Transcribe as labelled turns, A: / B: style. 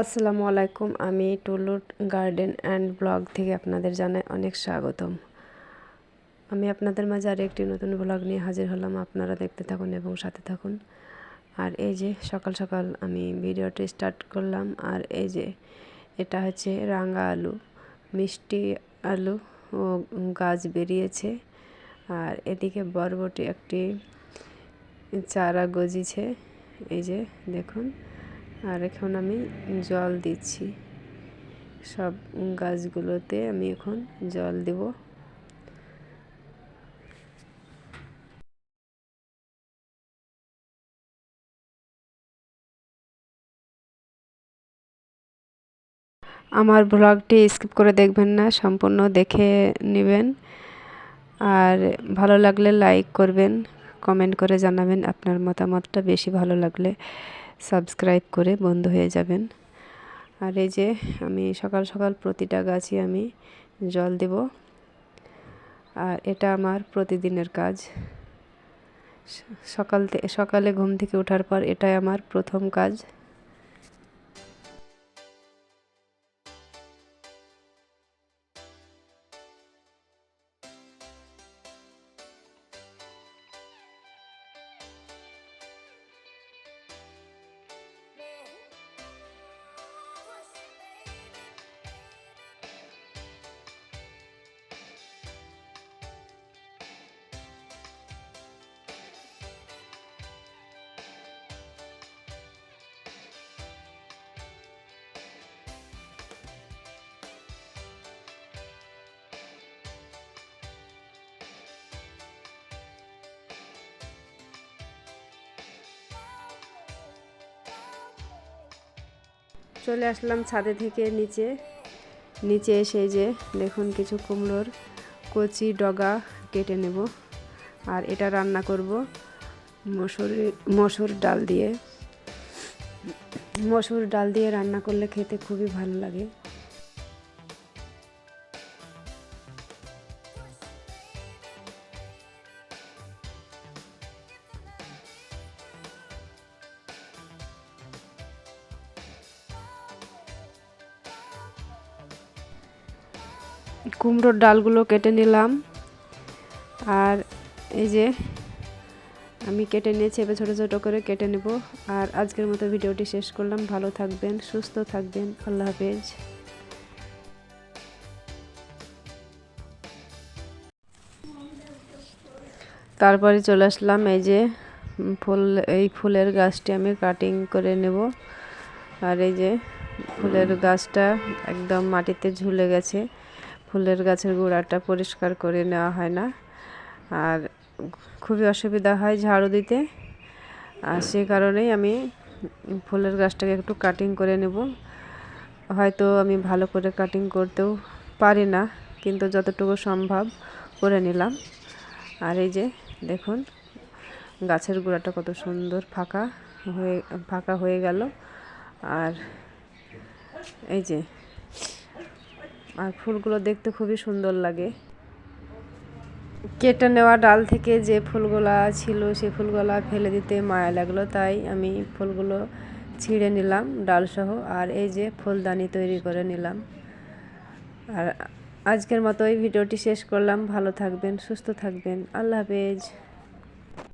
A: আসসালামু আলাইকুম। আমি টুলুট গার্ডেন অ্যান্ড ব্লগ থেকে আপনাদের জানাই অনেক স্বাগতম। আমি আপনাদের মাঝে আর একটি নতুন ব্লগ নিয়ে হাজির হলাম। আপনারা দেখতে থাকুন এবং সাথে থাকুন। আর এই যে সকাল সকাল আমি ভিডিওটি স্টার্ট করলাম। আর এই যে এটা হচ্ছে রাঙা আলু, মিষ্টি আলু ও গাছ বেরিয়েছে। আর এদিকে বরবটি একটি চারা গজিছে। এই যে দেখুন। আর এখন আমি জল দিচ্ছি। সব গাছগুলোতে আমি এখন জল দেব। আমার ব্লগটি স্কিপ করে দেখবেন না, সম্পূর্ণ দেখে নেবেন। আর ভালো লাগলে লাইক করবেন, কমেন্ট করে জানাবেন আপনার মতামতটা বেশি ভালো লাগলে। সাবস্ক্রাইব করে বন্ধ হয়ে যাবেন। আর এই যে আমি সকাল সকাল প্রতিটা গাছই আমি জল দেব। আর এটা আমার প্রতিদিনের কাজ। সকাল সকালে ঘুম থেকে ওঠার পর এটাই আমার প্রথম কাজ। চলে আসলাম ছাদে থেকে নিচে। নিচে এসে যে দেখুন কিছু কুমড়োর কচি ডগা কেটে নেব। আর এটা রান্না করব মসুর মসুর ডাল দিয়ে। মসুর ডাল দিয়ে রান্না করলে খেতে খুবই ভালো লাগে। কুমড়োর ডালগুলো কেটে নিলাম। আর এই যে আমি কেটে নিয়েছি এবার ছোটো ছোটো করে কেটে নেব। আর আজকের মতো ভিডিওটি শেষ করলাম। ভালো থাকবেন, সুস্থ থাকবেন। আল্লাহ হাফেজ। তারপরে চলে আসলাম এই যে ফুল, এই ফুলের গাছটি আমি কাটিং করে নেব। আর এই যে ফুলের গাছটা একদম মাটিতে ঝুলে গেছে। ফুলের গাছের গোড়াটা পরিষ্কার করে নেওয়া হয় না। আর খুবই অসুবিধা হয় ঝাড়ু দিতে। আর সে কারণেই আমি ফুলের গাছটাকে একটু কাটিং করে নেব। হয়তো আমি ভালো করে কাটিং করতেও পারি না, কিন্তু যতটুকু সম্ভব করে নিলাম। আর এই যে দেখুন, গাছের গোড়াটা কত সুন্দর ফাঁকা হয়ে ফাঁকা হয়ে গেল। আর এই যে আর ফুলগুলো দেখতে খুবই সুন্দর লাগে। কেটে নেওয়া ডাল থেকে যে ফুলগুলা ছিল, সে ফুলগুলা ফেলে দিতে মায়া লাগল, তাই আমি ফুলগুলো ছিঁড়ে নিলাম ডালসহ আর এই যে ফুলদানি তৈরি করে নিলাম। আর আজকের মতো এই ভিডিওটি শেষ করলাম। ভালো থাকবেন, সুস্থ থাকবেন। আল্লাহ হাফেজ।